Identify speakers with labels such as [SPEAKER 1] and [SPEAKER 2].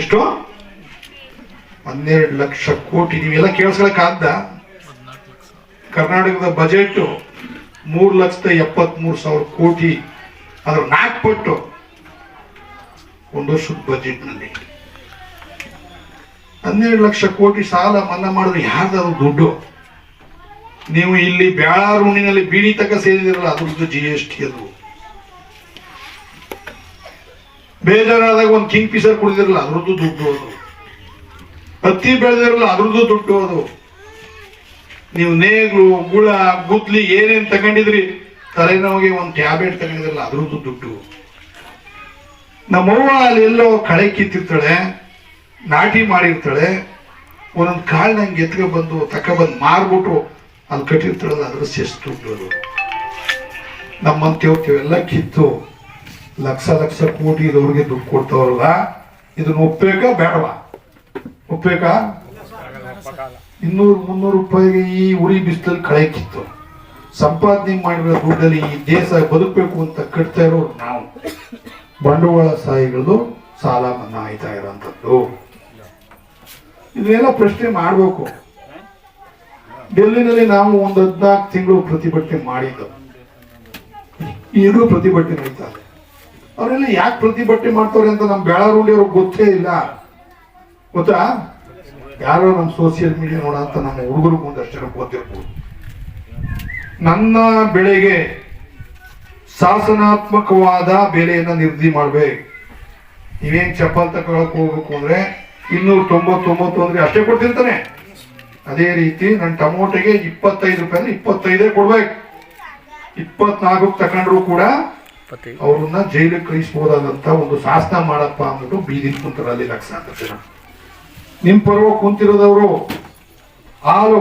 [SPEAKER 1] ಎಷ್ಟು? ಹನ್ನೆರಡು ಲಕ್ಷ ಕೋಟಿ. ನೀವೆಲ್ಲ ಕೇಳಿಸ್ಕೊಳಕ್ಕಾಗ್ದ ಕರ್ನಾಟಕದ ಬಜೆಟ್ ಮೂರು ಲಕ್ಷದ ಎಪ್ಪತ್ಮೂರು ಸಾವಿರ ಕೋಟಿ. ಅದ್ರ ನಾಲ್ಕು ಪಟ್ಟು ಒಂದು ವರ್ಷದ ಬಜೆಟ್ನಲ್ಲಿ ಹನ್ನೆರಡು ಲಕ್ಷ ಕೋಟಿ ಸಾಲ ಮನ್ನಾ ಮಾಡಿದ್ರೆ ಯಾರ್ದಾದ್ರು ದುಡ್ಡು? ನೀವು ಇಲ್ಲಿ ಬ್ಯಾಳಾರುಣಿನಲ್ಲಿ ಬೀಡಿ ತಕ ಸೇರಿದಿರಲ್ಲ, ಅದ್ರದ್ದು ಜಿ ಎಸ್ ಟಿ ಅದು. ಬೇಜಾರಾದಾಗ ಒಂದು ಕಿಂಗ್ ಪಿಸರ್ ಕುಡಿದಿರಲ್ಲ, ಅದ್ರದ್ದು ದುಡ್ಡು ಅದು. ಹತ್ತಿ ಬೆಳೆದಿರಲ್ಲ, ಅದ್ರದ್ದು ದುಡ್ಡು ಅದು. ನೀವು ನೇಗ್ಲು ಗುಳ ಗುದ್ಲಿ ಏನೇನ್ ತಗೊಂಡಿದ್ರಿ, ತಲೆನೋವಿಗೆ ಒಂದು ಟ್ಯಾಬ್ಲೆಟ್ ತಗೊಂಡಿದ್ರಲ್ಲ, ಅದ್ರದ್ದು ದುಡ್ಡು. ನಮ್ಮವ್ವ ಅಲ್ಲಿ ಎಲ್ಲೋ ಕಳೆ ಕಿತ್ತಿರ್ತಾಳೆ, ನಾಟಿ ಮಾಡಿರ್ತಾಳೆ, ಒಂದೊಂದು ಕಾಳು ನಂಗೆ ಎತ್ಕ ಬಂದು ತಕ ಬಂದು ಮಾರ್ಬಿಟ್ಟು ಅಲ್ಲಿ ಕಟ್ಟಿರ್ತಾಳಲ್ಲ ಅದ್ರ ಸೆಸ್ ದುಡ್ಡು ಅದು. ನಮ್ಮಂತೇವ್ತಿವೆಲ್ಲ ಕಿತ್ತು. ಲಕ್ಷ ಲಕ್ಷ ಕೋಟಿ ಇರೋರಿಗೆ ದುಡ್ಡು ಕೊಡ್ತಾವಲ್ಲ ಇದನ್ನ ಒಪ್ಪೇಕ ಬೇಡವಾ? ಒಪ್ಪೇಕ ಇನ್ನೂರು ಮುನ್ನೂರು ರೂಪಾಯಿಗೆ ಈ ಉರಿ ಬಿಸಿಲಲ್ಲಿ ಕಳೆಯಕ್ಕಿತ್ತು ಸಂಪಾದನೆ ಮಾಡಿರೋ ದುಡ್ಡಲ್ಲಿ ಈ ದೇಶ ಬದುಕಬೇಕು ಅಂತ ಕಟ್ತಾ ಇರೋರು ನಾವು. ಬಂಡವಾಳ ಸಾಯಿಗಳು ಸಾಲ ಮನ್ನಾ ಆಯ್ತಾ ಇರೋಂಥದ್ದು. ಇದನ್ನೆಲ್ಲ ಪ್ರಶ್ನೆ ಮಾಡಬೇಕು. ಡೆಲ್ಲಿನಲ್ಲಿ ನಾವು ಒಂದು ಹದಿನಾಲ್ಕು ತಿಂಗಳು ಪ್ರತಿಭಟನೆ ಮಾಡಿದ್ದು. ಈಗಲೂ ಪ್ರತಿಭಟನೆ ನಡೀತಾ ಇದೆ. ಅವರೆಲ್ಲ ಯಾಕೆ ಪ್ರತಿಭಟನೆ ಮಾಡ್ತಾರೆ ಅಂತ ನಮ್ಮ ಬೆಳಾರುಂಡಿ ಅವ್ರಿಗೆ ಗೊತ್ತೇ ಇಲ್ಲ. ಗೊತ್ತಾ? ಯಾರೋ ನಮ್ಮ ಸೋಷಿಯಲ್ ಮೀಡಿಯಾ ನೋಡ ಅಂತ ನಮ್ಮ ಹುಡುಗರು ಒಂದಷ್ಟು ಗೊತ್ತಿರ್ಬೋದು. ನನ್ನ ಬೆಳೆಗೆ ಶಾಸನಾತ್ಮಕವಾದ ಬೆಲೆಯನ್ನ ನಿರ್ಧಿ ಮಾಡ್ಬೇಕು. ನೀವೇನ್ ಚಪ್ಪಲ್ ತಗೊಳಕ್ ಹೋಗ್ಬೇಕು ಅಂದ್ರೆ ಇನ್ನೂರ ತೊಂಬತ್ತೊಂಬತ್ತು ಅಂದ್ರೆ ಅಷ್ಟೇ ಕೊಡ್ತಿರ್ತಾನೆ ಅದೇ ರೀತಿ ನನ್ನ ಟಮೋಟೆಗೆ ಇಪ್ಪತ್ತೈದು ರೂಪಾಯಿ ಅಂದ್ರೆ ಇಪ್ಪತ್ತೈದೇ ಕೊಡ್ಬೇಕು. ಇಪ್ಪತ್ನಾಲ್ಕು ತಕೊಂಡ್ರು ಕೂಡ ಅವ್ರನ್ನ ಜೈಲಿಗೆ ಕಳಿಸ್ಬೋದಾದಂತ ಒಂದು ಶಾಸನ ಮಾಡಪ್ಪ ಅಂದ್ಬಿಟ್ಟು ಬೀದಿ ಕುಂತರಲ್ಲಿ ಲಕ್ಷಾಂತರ ಜನ ನಿಮ್ ಪರ್ವ ಕುಂತಿರೋದವರು, ಹಾಲು